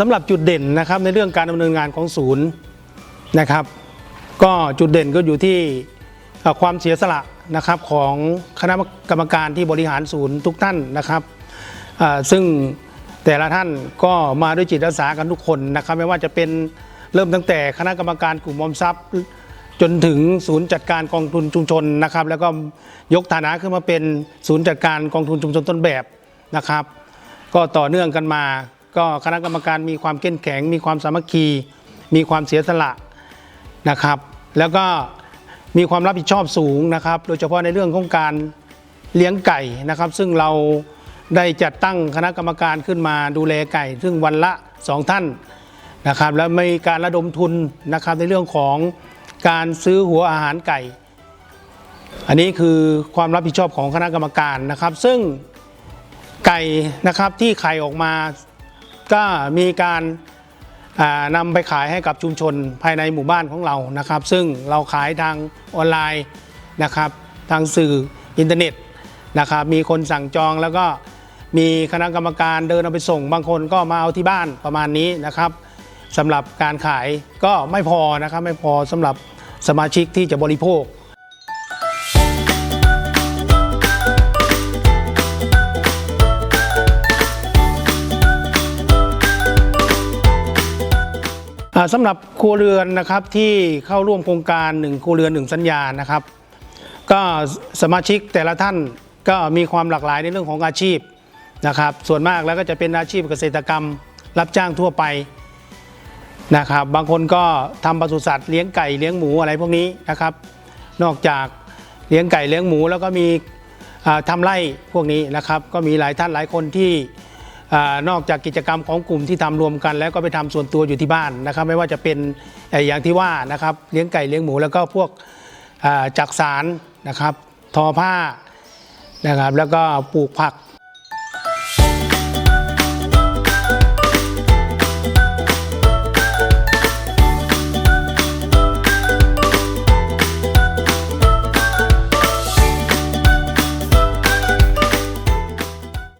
สำหรับจุดเด่นนะครับในเรื่องการดำเนินงานของศูนย์นะครับ ก็จุดเด่นก็อยู่ที่ความเสียสละนะครับของคณะกรรมการที่บริหารศูนย์ทุกท่านนะครับซึ่งแต่ละท่านก็มาด้วยจิตอาสากันทุกคนนะครับ ไม่ว่าจะเป็นเริ่มตั้งแต่คณะกรรมการกลุ่มออมทรัพย์ จนถึงศูนย์จัดการกองทุนชุมชนนะครับ แล้วก็ยกฐานะขึ้นมาเป็นศูนย์จัดการกองทุนชุมชนต้นแบบนะครับ ก็ต่อเนื่องกันมา ก็คณะกรรมการมีความเข้มแข็ง มีความสามัคคี มีความเสียสละนะครับ แล้วก็มีความรับผิดชอบสูงนะครับ โดยเฉพาะในเรื่องของการเลี้ยงไก่นะครับ ซึ่งเราได้จัดตั้งคณะกรรมการขึ้นมาดูแลไก่ ซึ่งวันละสองท่านนะครับ แล้วมีการระดมทุนนะครับในเรื่องของการซื้อหัวอาหารไก่ อันนี้คือความรับผิดชอบของคณะกรรมการนะครับ ซึ่งไก่นะครับที่ไข่ออกมา ก็มีการนำไปขายให้กับชุมชนภายในหมู่บ้านของเรานะครับ ซึ่งเราขายทางออนไลน์นะครับ ทางสื่ออินเทอร์เน็ตนะครับ มีคนสั่งจองแล้วก็มีคณะกรรมการเดินเอาไปส่ง บางคนก็มาเอาที่บ้านประมาณนี้นะครับสำหรับการขายก็ไม่พอนะครับไม่พอสำหรับสมาชิกที่จะบริโภค สำหรับครัวเรือนนะครับที่เข้าร่วมโครงการ 1ครัวเรือน 1 สัญญานะครับ ก็สมาชิกแต่ละท่านก็มีความหลากหลายในเรื่องของอาชีพนะครับ ส่วนมากแล้วก็จะเป็นอาชีพเกษตรกรรม รับจ้างทั่วไปนะครับ บางคนก็ทำปศุสัตว์เลี้ยงไก่เลี้ยงหมูอะไรพวกนี้นะครับ นอกจากเลี้ยงไก่เลี้ยงหมูแล้วก็มีอ่าทำไร่พวกนี้นะครับ ก็มีหลายท่านหลายคนที่ นอกจากกิจกรรมของกลุ่มที่ทำรวมกัน แล้วก็ไปทำส่วนตัวอยู่ที่บ้านนะครับ ไม่ว่าจะเป็นอย่างที่ว่านะครับเลี้ยงไก่เลี้ยงหมูแล้วก็พวกจักสารนะครับ ทอผ้านะครับ แล้วก็ปลูกผัก